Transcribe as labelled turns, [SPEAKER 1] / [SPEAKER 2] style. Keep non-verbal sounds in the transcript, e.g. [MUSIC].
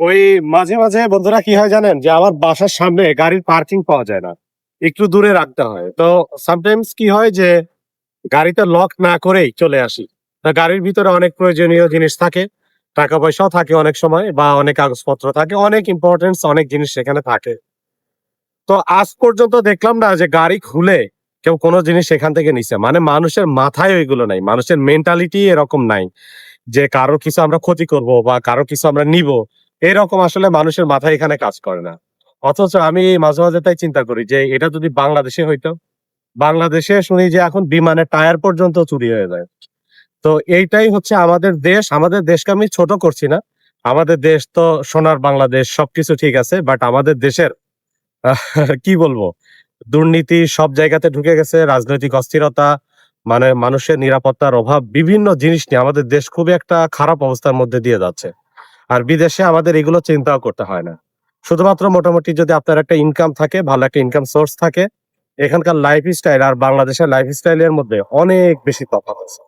[SPEAKER 1] ওই মাঝে মাঝে বন্ধুরা কি হয় জানেন? যে আমার বাসার সামনে গাড়ির পার্কিং পাওয়া যায় না। একটু দূরে রাখতে হয়। তো সামটাইমস কি হয় যে গাড়িতে লক না করেই চলে আসি। তা গাড়ির ভিতরে অনেক প্রয়োজনীয় জিনিস থাকে। টাকা পয়সাও থাকে অনেক সময় বা অনেক কাগজপত্র থাকে। অনেক ইম্পর্টেন্স অনেক জিনিস সেখানে থাকে। তো আজ পর্যন্ত দেখলাম না যে গাড়ি খুলে কেউ কোনো জিনিস সেখান থেকে নিছে। মানে মানুষের মাথায় ওইগুলো নাই। মানুষের মেন্টালিটি এরকম নাই যে কারও কিছু আমরা ক্ষতি করব বা কারও কিছু আমরা নিব। এরকম আসলে মানুষের মাথায় এখানে কাজ করে না। অথচ আমি মাঝে মাঝে তাই চিন্তা করি যে, এটা যদি বাংলাদেশে হইতো, বাংলাদেশে শুনি যে এখন বিমানের টায়ার পর্যন্ত চুরি হয়ে যায়। তো এইটাই হচ্ছে আমাদের দেশ, আমাদের দেশকে আমি ছোট করছি না। আমাদের দেশ তো সোনার বাংলাদেশ, সবকিছু ঠিক আছে বাট আমাদের দেশের, [LAUGHS] কি বলব, দুর্নীতি সব জায়গাতে ঢুকে গেছে, রাজনৈতিক অস্থিরতা মানে মানুষের নিরাপত্তার অভাব, বিভিন্ন জিনিস নিয়ে আমাদের দেশ খুবই একটা খারাপ অবস্থার মধ্যে দিয়ে যাচ্ছে। আর বিদেশে আমাদের এগুলো চিন্তাও করতে হয় না। শুধুমাত্র মোটামুটি যদি আপনার একটা ইনকাম থাকে, ভালো একটা ইনকাম সোর্স থাকে, এখানকার লাইফ স্টাইল আর বাংলাদেশের লাইফ স্টাইলের মধ্যে অনেক বেশি তফাৎ আছে।